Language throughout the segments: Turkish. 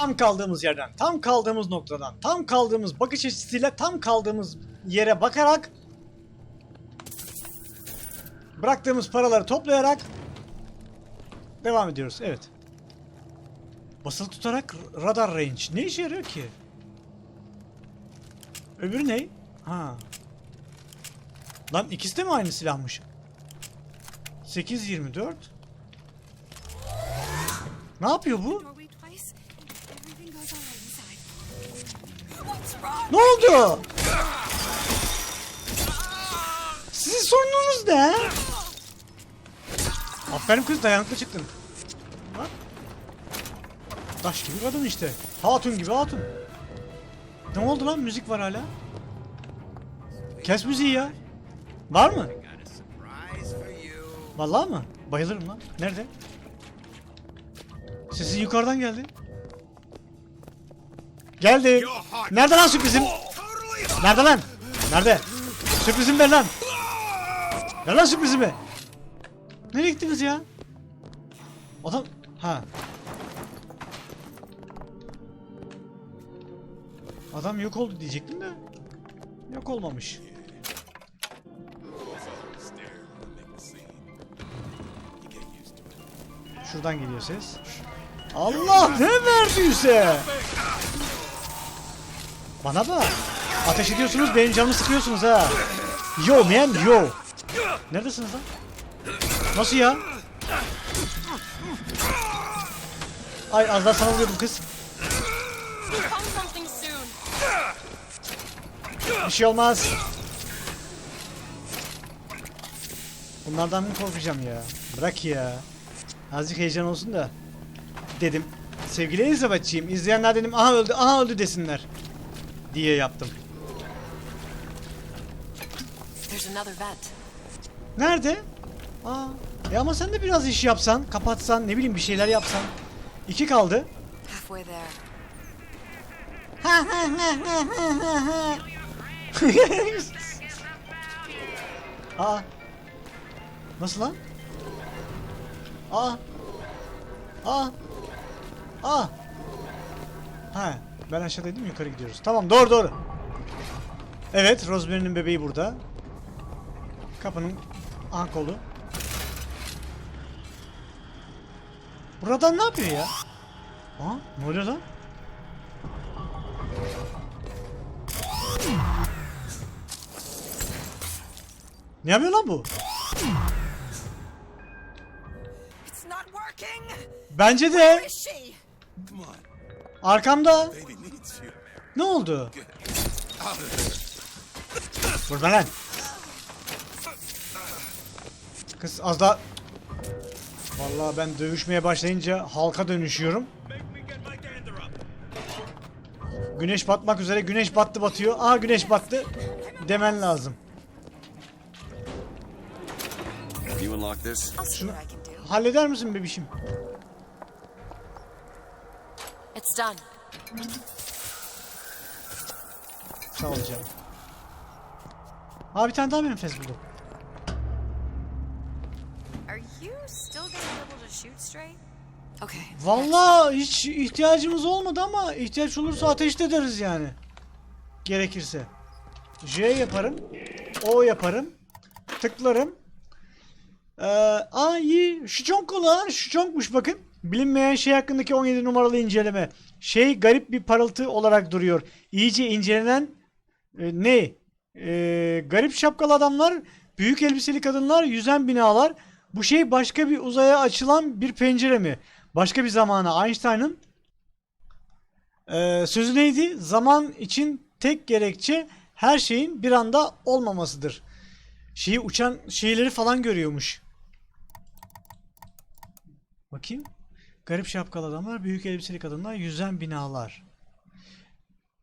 Tam kaldığımız yerden, tam kaldığımız noktadan, tam kaldığımız bakış açısıyla tam kaldığımız yere bakarak bıraktığımız paraları toplayarak devam ediyoruz. Evet. Basılı tutarak radar range. Ne işe yarıyor ki? Öbürü ne? Ha. Lan ikisi de mi aynı silahmış? 824. Ne yapıyor bu? Ne oldu? Sizin sorununuz ne? Aferin kız dayanıklı çıktın. Bak. Taş gibi kadın işte. Hatun gibi hatun. Ne oldu lan? Müzik var hala. Kes müziği ya. Var mı? Vallahi mı? Bayılırım lan. Nerede? Sesi yukarıdan geldi. Geldi. Nerede lan sürprizim? Nerede lan? Nerede? Sürprizim ver lan. Ver lan sürprizimi. Nereye gittiniz ya? Adam... Ha. Adam yok oldu diyecektim de. Yok olmamış. Şuradan geliyor ses. Allah ne verdiyse. Bana bak. Ateş ediyorsunuz benim canımı sıkıyorsunuz ha. Yo man yo. Neredesiniz lan? Nasıl ya? Ay az daha sana vuruyordum kız. Bir şey olmaz. Bunlardan mı korkacağım ya? Bırak ya. Azıcık heyecan olsun da. Dedim. Sevgili Elizabeth'ciğim izleyenler dedim aha öldü aha öldü desinler. Diye yaptım. Nerede? Aa. E ama sen de biraz iş yapsan, kapatsan, ne bileyim bir şeyler yapsan. İki kaldı. Aa. Nasıl lan? Aa. Aa. Aa. Ha, ben aşağıdaydım yukarı gidiyoruz. Tamam doğru doğru. Evet, Rosemary'nin bebeği burada. Kapının aha kolu. Buradan ne yapıyor ya? Aa, ne oluyor lan? Ne yapıyor lan bu? Bence de arkamda. Ne oldu? Burada lan. Kız az daha... Vallahi ben dövüşmeye başlayınca halka dönüşüyorum. Güneş batmak üzere. Güneş battı batıyor. Aha güneş battı. Demen lazım. Do. Halleder misin bebişim? It's done. Sağ ol canım. Aa bir tane daha menfez buldum. Are you still gonna be able to shoot straight? Okay. Vallahi hiç ihtiyacımız olmadı ama ihtiyaç olursa ateş ederiz yani. Gerekirse. J yaparım. O yaparım. Tıklarım. Ee, aa iyi. Şu çok kolay. Şu çokmuş bakın. Bilinmeyen şey hakkındaki 17 numaralı inceleme. Şey garip bir parıltı olarak duruyor. İyice incelenen e, ne? E, garip şapkalı adamlar, büyük elbiseli kadınlar, yüzen binalar. Bu şey başka bir uzaya açılan bir pencere mi? Başka bir zamana Einstein'ın e, sözü neydi? Zaman için tek gerekçe her şeyin bir anda olmamasıdır. Şeyi uçan şeyleri falan görüyormuş. Bakayım. Garip şapkalı adamlar, büyük elbiseli kadınlar, yüzen binalar.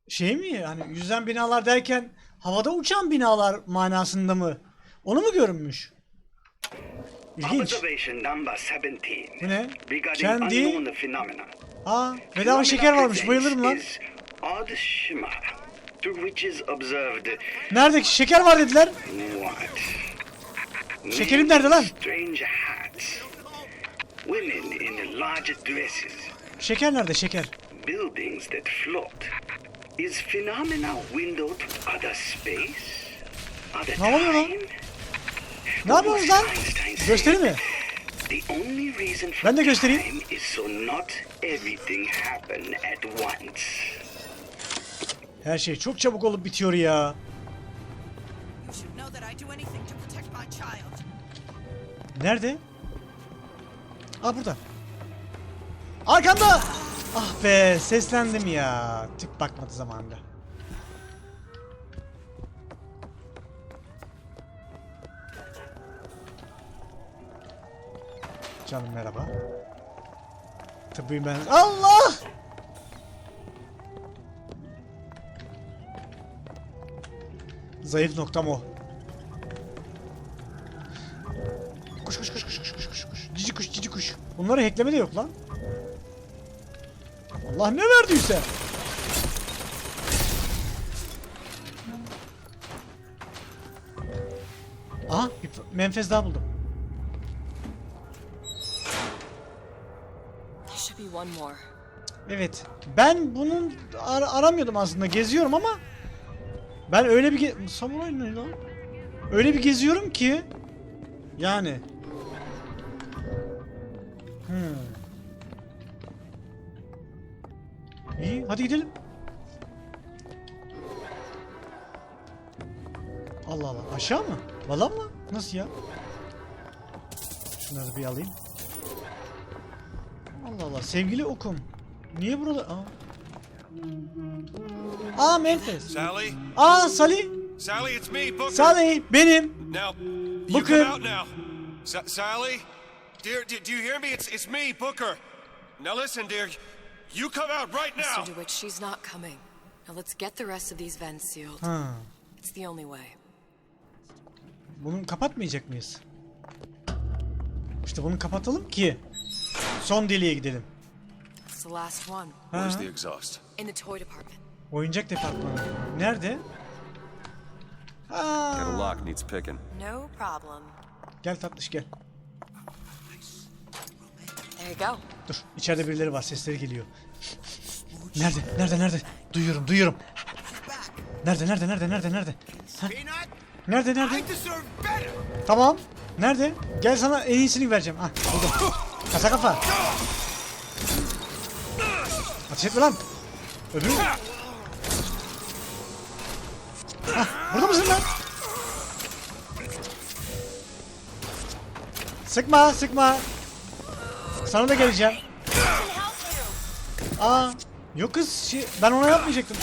Şey mi? Hani yüzen binalar derken havada uçan binalar manasında mı? Onu mu görünmüş? İlginç. Observation number 17. Bu ne? Kendi... Aa, bedava şeker varmış. Bayılırım lan. Nerede? Şeker var dediler. Şekerim nerede lan? Şeker nerede? Şeker. buildings that float. Is phenomena window to other space? Other Ne oluyor lan? time? Ne yapıyorsunuz lan? Gösteri mi? The only reason for Ben de göstereyim. time is so not everything happen at once. Her şey çok çabuk olup bitiyor ya. You should know that I'd do anything to protect my child. Nerede? Aa burada. Arkamda! Ah be seslendim ya. Tık bakmadı zamanında. Canım merhaba. Tabii ben... Allah! Zayıf noktam o. Kuş kuş kuş kuş kuş kuş kuş. Cici kuş cici kuş. Bunları hackleme de yok lan. Allah ne verdiyse. Aha bir menfez daha buldum. Evet. Ben bunun ar- aramıyordum aslında. Geziyorum ama ben öyle bir ge- samuray ne lan? Öyle bir geziyorum ki yani Hmm. İyi, hadi gidelim. Allah Allah, aşağı mı? Valla mı? Nasıl ya? Şunları bir alayım. Allah Allah, sevgili okum. Niye burada? Aa. Aa Memphis. Sally? Aa Salih. Sally, it's me, Booker. Salih benim. Now, you Booker. come out now. Sa- Sally? Dear, do, do you hear me? It's, it's me, Booker. Now listen, dear. You come out right now. Mr. DeWitt, she's not coming. Now let's get the rest of these vents sealed. Ha. It's the only way. Bunu kapatmayacak mıyız? İşte bunu kapatalım ki son deliğe gidelim. It's the last one. Ha. Where's the exhaust? In the toy department. Oyuncak departmanı. Nerede? Ha. lock needs picking. No problem. Gel tatlış gel. Dur içeride birileri var sesleri geliyor. Nerede? Nerede? Nerede? Duyuyorum duyuyorum. Nerede? Nerede? Nerede? Nerede? Nerede? Ha? Nerede? Nerede? Tamam. Nerede? Gel sana en iyisini vereceğim. Ah buldum. Kasa kafa. Ateş etme lan. Öbürü. Ah, burada mısın lan? Sıkma, sıkma. Sana da geleceğim. Aa, yok kız, şey, ben ona yapmayacaktım.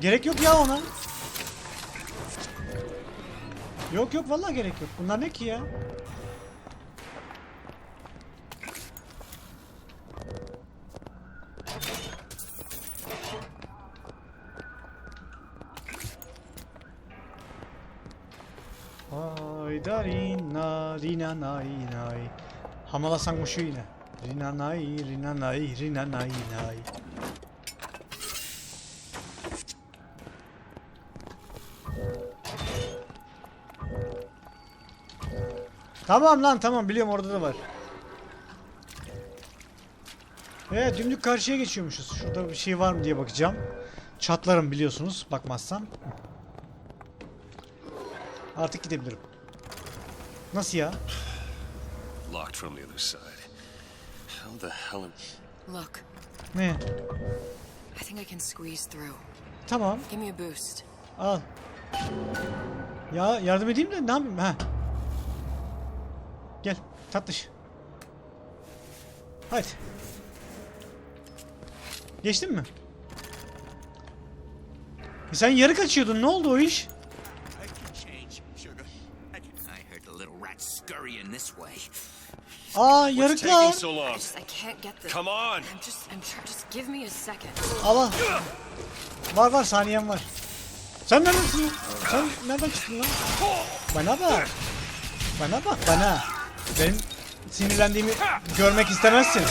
Gerek yok ya ona. Yok yok vallahi gerek yok. Bunlar ne ki ya? Ay da rina rina nay nay. Hamalasan kuşu yine. Rina nay rina nay rina nay nay. Tamam lan tamam biliyorum orada da var. Evet dümdük karşıya geçiyormuşuz. Şurada bir şey var mı diye bakacağım. Çatlarım biliyorsunuz bakmazsam. Artık gidebilirim. Nasıl ya? Locked from the other side. How the hell am... Look, Ne? I think I can squeeze through. Tamam Give me a boost. al. Ya yardım edeyim de ne yapayım ha? Gel tatlış. Hadi. Geçtin mi? E sen yarı kaçıyordun ne oldu o iş? I can change, sugar. I, can, I heard the little rats scurrying this way. Aa yarıklar. Come on. I'm just, I'm trying. Just give me a second. Allah. Var var saniyem var. Sen neredesin? Sen nereden çıktın lan? Bana bak. Bana bak bana. Benim sinirlendiğimi görmek istemezsin.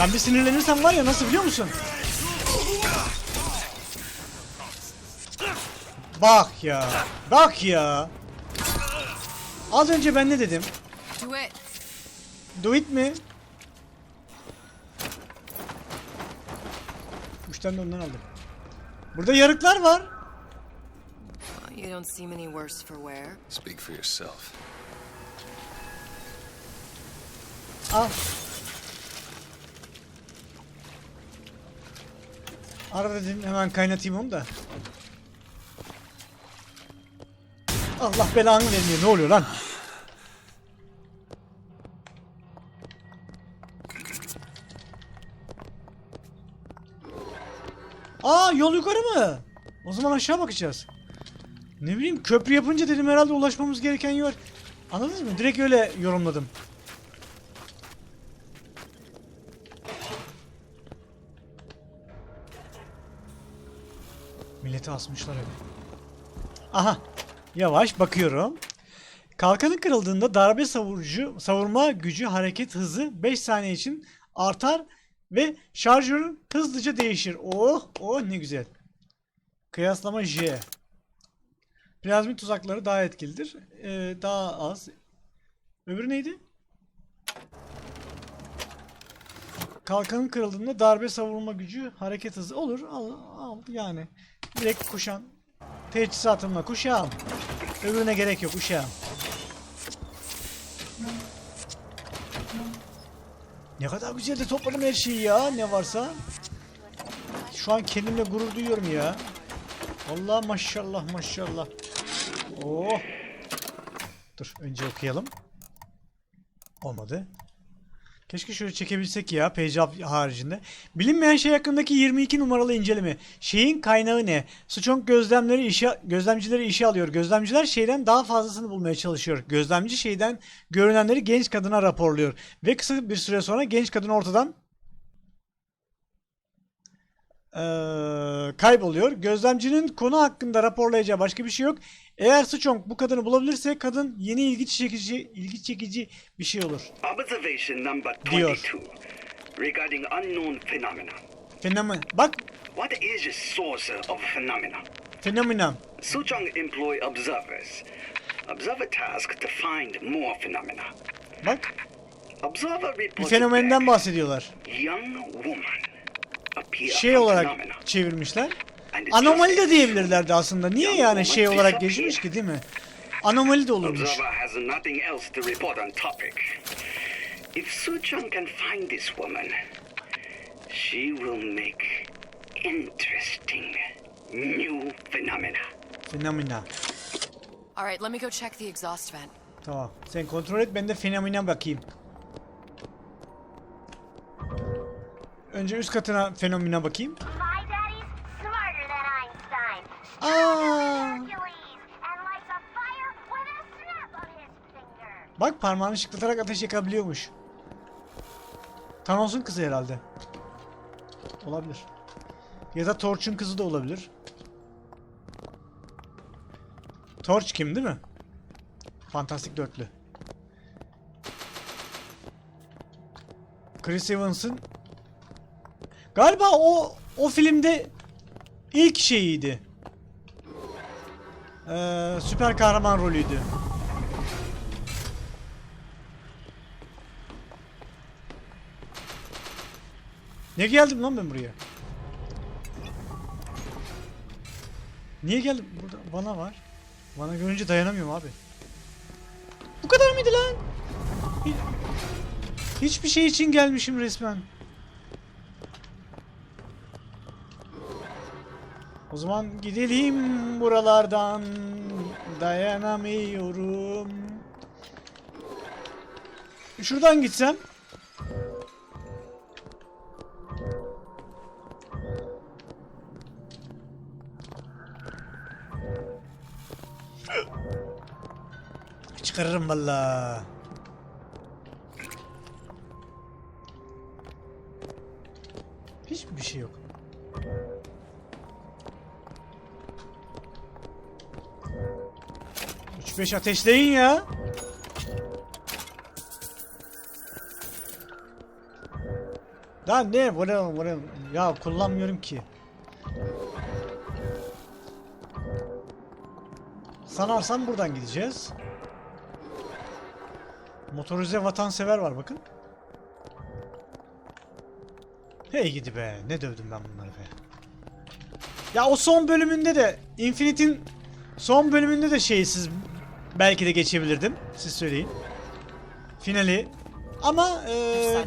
Ben bir sinirlenirsem var ya nasıl biliyor musun? Bak ya. Bak ya. Az önce ben ne dedim? Do it. Mi? Üç tane de ondan aldım. Burada yarıklar var. You don't seem any worse for wear. Speak for yourself. Al. Ara dedim hemen kaynatayım onu da. Allah belanı vermiyor. Ne oluyor lan? Aa yol yukarı mı? O zaman aşağı bakacağız. Ne bileyim köprü yapınca dedim herhalde ulaşmamız gereken yer. Anladınız mı? Direkt öyle yorumladım. Milleti asmışlar öyle. Aha. Yavaş bakıyorum. Kalkanı kırıldığında darbe savurucu, savurma gücü hareket hızı 5 saniye için artar ve şarjörün hızlıca değişir. Oh, oh ne güzel. Kıyaslama J. Plazmit tuzakları daha etkilidir. Ee, daha az. Öbürü neydi? Kalkanın kırıldığında darbe savurma gücü hareket hızı olur. Al, al yani. Direkt kuşan. Teçhizatımla kuşağım. Öbürüne gerek yok uşağım. Ne kadar güzel de topladım her şeyi ya ne varsa. Şu an kendimle gurur duyuyorum ya. Allah maşallah maşallah. Oh. Dur önce okuyalım. Olmadı. Keşke şöyle çekebilsek ya page haricinde. Bilinmeyen şey hakkındaki 22 numaralı inceleme. Şeyin kaynağı ne? Suçong gözlemleri işe, gözlemcileri işe alıyor. Gözlemciler şeyden daha fazlasını bulmaya çalışıyor. Gözlemci şeyden görünenleri genç kadına raporluyor. Ve kısa bir süre sonra genç kadın ortadan eee, kayboluyor. Gözlemcinin konu hakkında raporlayacağı başka bir şey yok. Eğer Suçong bu kadını bulabilirse kadın yeni ilgi çekici ilgi çekici bir şey olur. Observation number Diyor. 22 regarding unknown phenomena. Fenomen. Bak What is the source of phenomena? fenomen. Suchong employ observers. Observer task to find more phenomena. Bak Observer bir fenomenden bahsediyorlar. young woman Şey olarak phenomena. çevirmişler. Anomali de diyebilirlerdi aslında. Niye yani şey olarak geçmiş ki değil mi? Anomali de olurmuş. If Suchong can find this woman, she will make interesting new phenomena. Fenomena. All right, let me go check the exhaust vent. Tamam. Sen kontrol et ben de fenomena bakayım. Önce üst katına fenomena bakayım. Aa! Bak parmağını şıklatarak ateş yakabiliyormuş. Thanos'un kızı herhalde. Olabilir. Ya da Torch'un kızı da olabilir. Torch kim değil mi? Fantastik dörtlü. Chris Evans'ın Galiba o o filmde ilk şeyiydi. Ee, süper kahraman rolüydü. Ne geldim lan ben buraya? Niye geldim? Burada bana var. Bana görünce dayanamıyorum abi. Bu kadar mıydı lan? Hi- Hiçbir şey için gelmişim resmen. O zaman gidelim buralardan. Dayanamıyorum. Şuradan gitsem. Çıkarırım valla. 75 ateşleyin ya. Daha ne? Bu ne? Bu ne? Ya kullanmıyorum ki. Sanarsan buradan gideceğiz. Motorize vatansever var bakın. Hey gidi be. Ne dövdüm ben bunları be. Ya o son bölümünde de Infinity'in son bölümünde de şeysiz belki de geçebilirdim. Siz söyleyin. Finali. Ama her.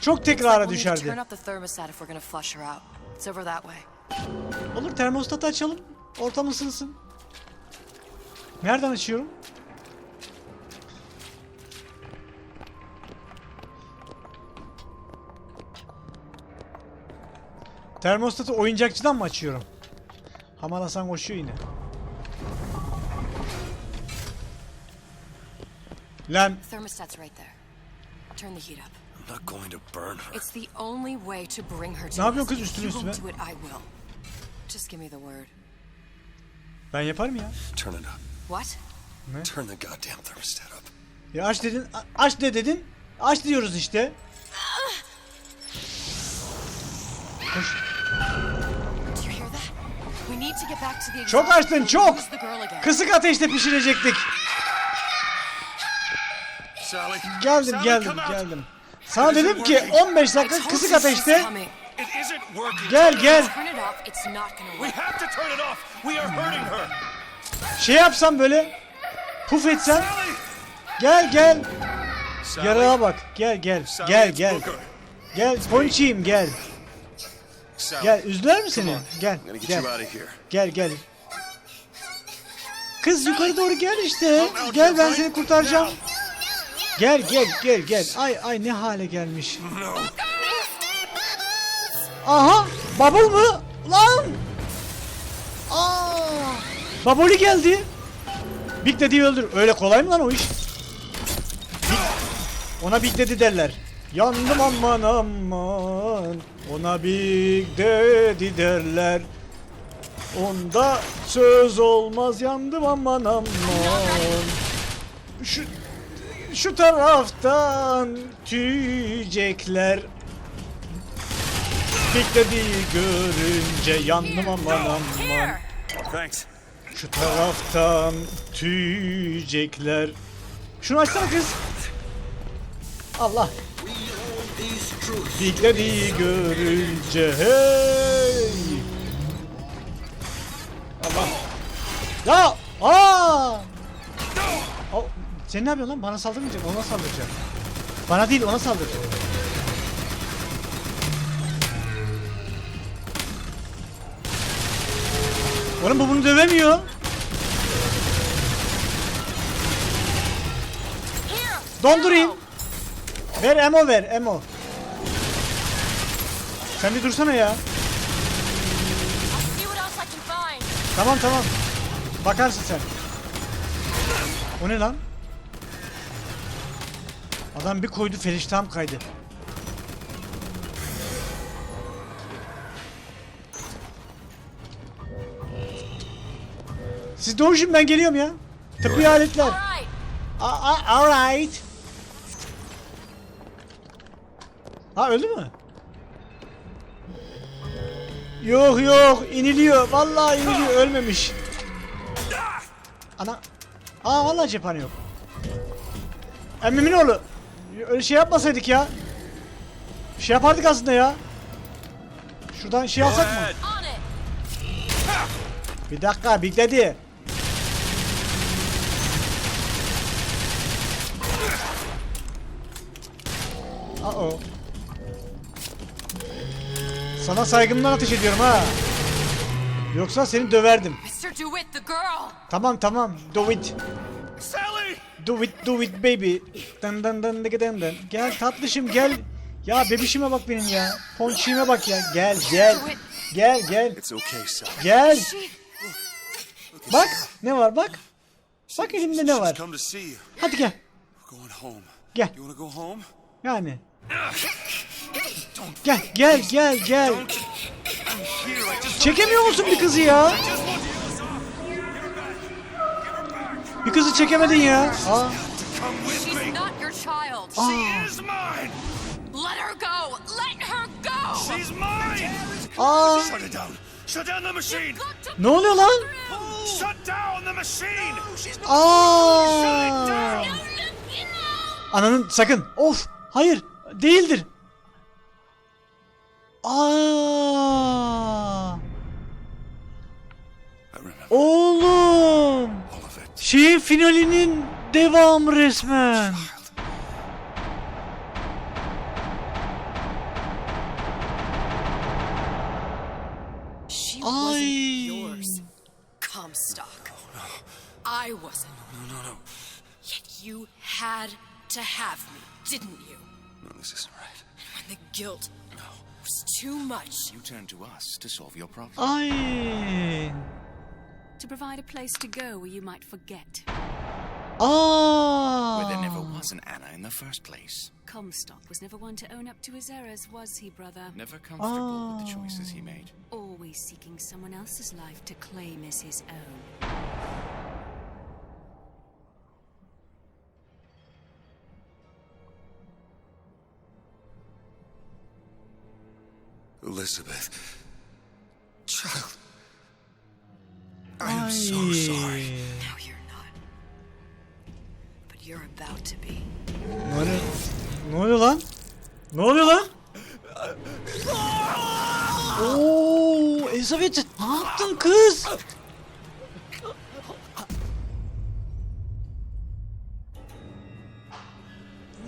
çok tekrara düşerdi. Olur termostatı açalım. Ortam ısınsın. Nereden açıyorum? Termostatı oyuncakçıdan mı açıyorum? Hamal Hasan koşuyor yine. Lan Thermostat's right there. Turn the heat up. I'm not going to burn her. It's the only way to bring her to Ne yapıyorsun kız üstüne üstüne? won't do it, I will. Just give me the word. ben yaparım ya. Turn it up. What? Turn the goddamn thermostat up. Ya aç dedin, aç de dedin. Aç diyoruz işte. Koş. Do you hear that? We need to get back to the Çok açtın çok. Kısık ateşte pişirecektik. Geldim geldim geldim. Sana dedim ki 15 I dakika kısık ateşte. Coming. It isn't working. gel gel. off. Turn it off. It's not gonna We work. have to turn it off. We are hurting her. şey yapsam böyle puf etsem. Sally. gel gel. Yarağa bak. Gel gel. Gel gel. gel ponçiyim gel. Gel üzdüler mi seni? Gel gel. gel gel. Kız yukarı doğru gel işte. Gel ben seni kurtaracağım gel gel gel gel ay ay ne hale gelmiş. Aha! Bubble mı? Lan! Aa! Baboli geldi. Big Daddy'yi öldür. Öyle kolay mı lan o iş? Big... Ona Big Daddy derler. Yandım aman aman. Ona Big Daddy derler. Onda söz olmaz yandım aman aman. Şu şu taraftan tüyecekler. Daddy'yi görünce yandım aman aman. Thanks. Şu taraftan tüyecekler. Şunu açsana kız. Allah. Daddy'yi görünce hey. Allah. Ya! Aa! Sen ne yapıyorsun lan? Bana saldırmayacaksın. Ona saldıracaksın. Bana değil ona saldıracaksın. Oğlum bu bunu dövemiyor. Dondurayım. Ver emo ver emo. Sen bir dursana ya. Tamam tamam. Bakarsın sen. O ne lan? Adam bir koydu feriştahım kaydı. Siz doğuşun ben geliyorum ya. Tıbbi aletler. Alright. Ha öldü mü? Yok yok iniliyor. Vallahi iniliyor ölmemiş. Ana. Aa vallahi cephane yok. Emmimin oğlu. Öyle şey yapmasaydık ya. Şey yapardık aslında ya. Şuradan şey alsak mı? Bir dakika Big Daddy. Uh oh. Sana saygımdan ateş ediyorum ha. Yoksa seni döverdim. Tamam tamam. Do it. Do it do it baby. Dın dın dıgı dın dın. Gel tatlışım gel. Ya bebişime bak benim ya. Ponçiğime bak ya. Gel gel. Gel gel. Gel. Bak ne var bak. Bak elimde ne var. Hadi gel. Gel. You wanna go home? Yani. Gel gel gel gel. Çekemiyor musun bir kızı ya? just want you. Bir kızı çekemedin ya. Aa, She's not your child. She is mine. Let her go. Let her go. She's mine. aa. Shut it down. Shut down the machine. Ne oluyor lan? Shut down the machine. Aa. Ananın sakın. Of. Hayır. Değildir. Aa! Oğlum! All of it. Şeyin finalinin devamı resmen. She Ay. Comstock. Oh, I wasn't. No, no, no. Yet you had to have me, didn't you? No, this isn't right. When the guilt no. was too much. You turn to us to solve your problem. Ay. To provide a place to go where you might forget. Oh! Where there never was an Anna in the first place. Comstock was never one to own up to his errors, was he, brother? Never comfortable with the ah. choices he made. Always seeking someone else's life to claim as his own. Elizabeth. Child. I am so sorry. No, you're not. But you're about to be. Ne oluyor? Ne oluyor lan? Ne oluyor lan? Oo, Elizabeth ne yaptın kız?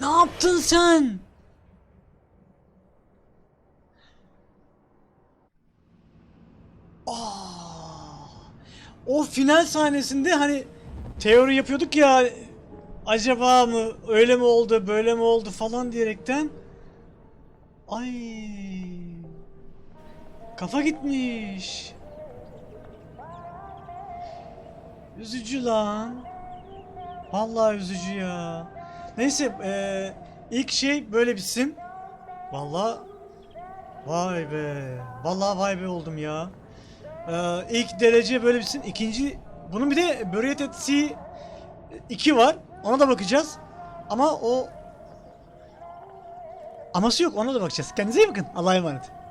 Ne yaptın sen? O final sahnesinde hani teori yapıyorduk ya acaba mı öyle mi oldu böyle mi oldu falan diyerekten ay kafa gitmiş. Üzücü lan. Vallahi üzücü ya. Neyse eee, ilk şey böyle bitsin. Vallahi vay be. Vallahi vay be oldum ya Eee, ilk derece böyle bitsin ikinci bunun bir de Buried at Sea 2 var. Ona da bakacağız. Ama o aması yok. Ona da bakacağız. Kendinize iyi bakın. Allah'a emanet.